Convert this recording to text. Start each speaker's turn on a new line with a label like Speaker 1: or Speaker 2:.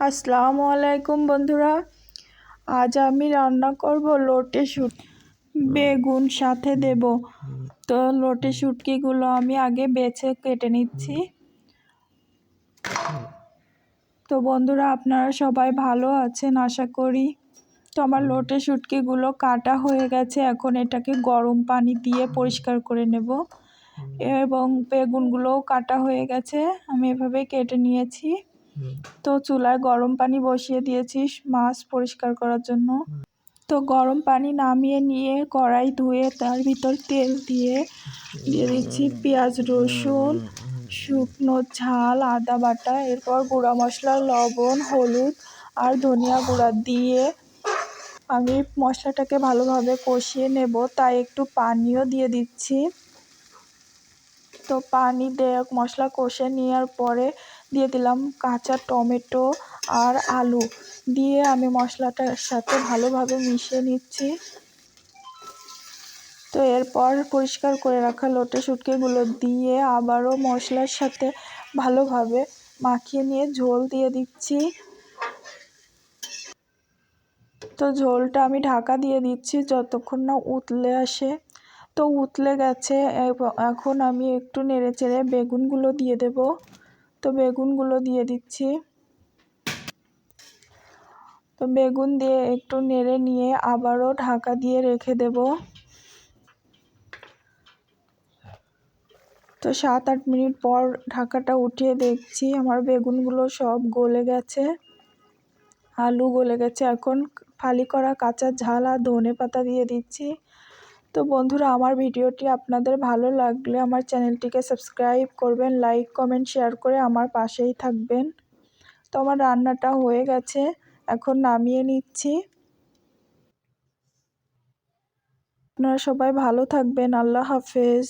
Speaker 1: আসসালামু আলাইকুম বন্ধুরা। আজ আমি রান্না করব লোটে শুট বেগুন সাথে দেব। তো লোটে শুটকিগুলো আমি আগে বেছে কেটে নিচ্ছি। তো বন্ধুরা আপনারা সবাই ভালো আছেন আশা করি। তো আমার লোটে শুটকিগুলো কাটা হয়ে গেছে। এখন এটাকে গরম পানি দিয়ে পরিষ্কার করে নেব। এবং বেগুনগুলোও কাটা হয়ে গেছে। আমি এভাবে কেটে নিয়েছি। তো চুলায় গরম পানি বসিয়ে দিয়েছি মাছ পরিষ্কার করার জন্য। তো গরম পানি নামিয়ে নিয়ে কড়াই ধুয়ে তার ভিতর তেল দিয়ে দিয়ে দিচ্ছি পেঁয়াজ, রসুন, শুকনো ঝাল, আদা বাটা, এরপর গুঁড়া মশলা, লবণ, হলুদ আর ধনিয়া গুঁড়া দিয়ে আমি মশলাটাকে ভালোভাবে কষিয়ে নেব। তাই একটু পানিও দিয়ে দিচ্ছি। তো পানি দিয়ে মশলা কষে নেওয়ার পরে দিয়ে দিলাম কাঁচা টমেটো আর আলু। দিয়ে আমি মশলাটার সাথে ভালোভাবে মিশিয়ে নিচ্ছি। তো এরপর পরিষ্কার করে রাখা লোটে শুটকিগুলো দিয়ে আবারও মশলার সাথে ভালোভাবে মাখিয়ে নিয়ে ঝোল দিয়ে দিচ্ছি। তো ঝোলটা আমি ঢাকা দিয়ে দিচ্ছি যতক্ষণ না উতলে আসে। তো উতলে গেছে এখন আমি একটু নেড়ে চেড়ে বেগুনগুলো দিয়ে দেব। তো বেগুনগুলো দিয়ে দিচ্ছি। তো বেগুন দিয়ে একটু নেড়ে নিয়ে আবারও ঢাকা দিয়ে রেখে দেব। তো সাত আট মিনিট পর ঢাকাটা উঠিয়ে দেখছি আমার বেগুনগুলো সব গলে গেছে। আলু গলে গেছে। এখন ফালি করা কাঁচা ঝাল আর ধনে পাতা দিয়ে দিচ্ছি। তো বন্ধুরা, আমার ভিডিওটি আপনাদের ভালো লাগলে আমার চ্যানেলটিকে সাবস্ক্রাইব করবেন, লাইক, কমেন্ট, শেয়ার করে আমার পাশেই থাকবেন। তো আমার রান্নাটা হয়ে গেছে, এখন নামিয়ে নিচ্ছি। আপনারা সবাই ভালো থাকবেন, আল্লাহ হাফেজ।